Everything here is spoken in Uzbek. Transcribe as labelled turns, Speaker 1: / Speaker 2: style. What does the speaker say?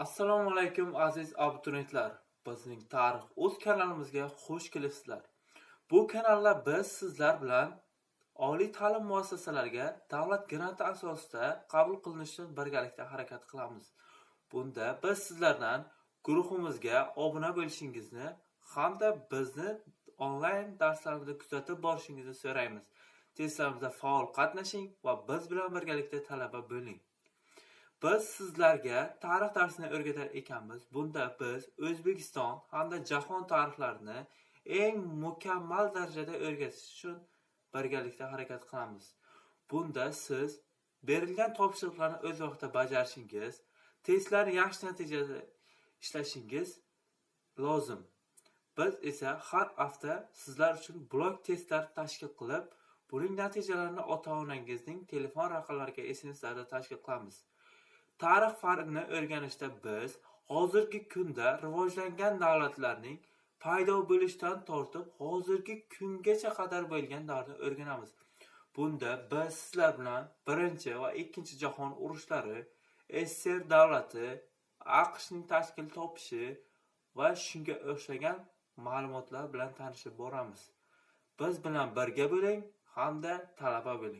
Speaker 1: Assalomu alaykum aziz abituriyentlar. Bizning Tarix o'z kanalimizga xush kelibsizlar. Bu kanalda biz sizlar bilan oliy ta'lim muassasalariga davlat granti asosida qabul qilinishni birgalikda harakat qilamiz. Bunda biz sizlardan guruhimizga obuna bo'lishingizni hamda bizni onlayn darslarimizni kuzatib borishingizni so'raymiz. Testlarimizda faol qatnashing va biz bilan birgalikda talaba bo'ling. Biz sizlarga tarix darsini o'rgatar ekanmiz. Bunda biz O'zbekiston hamda jahon tarixlarini eng mukammal darajada o'rgatish uchun birgalikda harakat qilamiz. Bunda siz berilgan topshiriqlarni o'z vaqtida bajarishingiz, testlarni yaxshi natijada ishlashingiz lozim. Biz esa har hafta sizlar uchun blok testlar tashkil qilib, buning natijalarini ota-onangizning telefon raqamlariga SMSlarda tashkil qilamiz. Tarix fanini o'rganishda biz hozirgi kunda rivojlangan davlatlarning paydo bo'lishidan tortib hozirgi kungacha qadar bo'lgan davrni o'rganamiz. Bunda biz sizlar bilan birinchi va ikkinchi jahon urushlari, SSR davlati, AQShning tashkil topishi va shunga o'xshagan ma'lumotlar bilan tanishib boramiz. Biz bilan birga bo'ling hamda talaba bo'ling.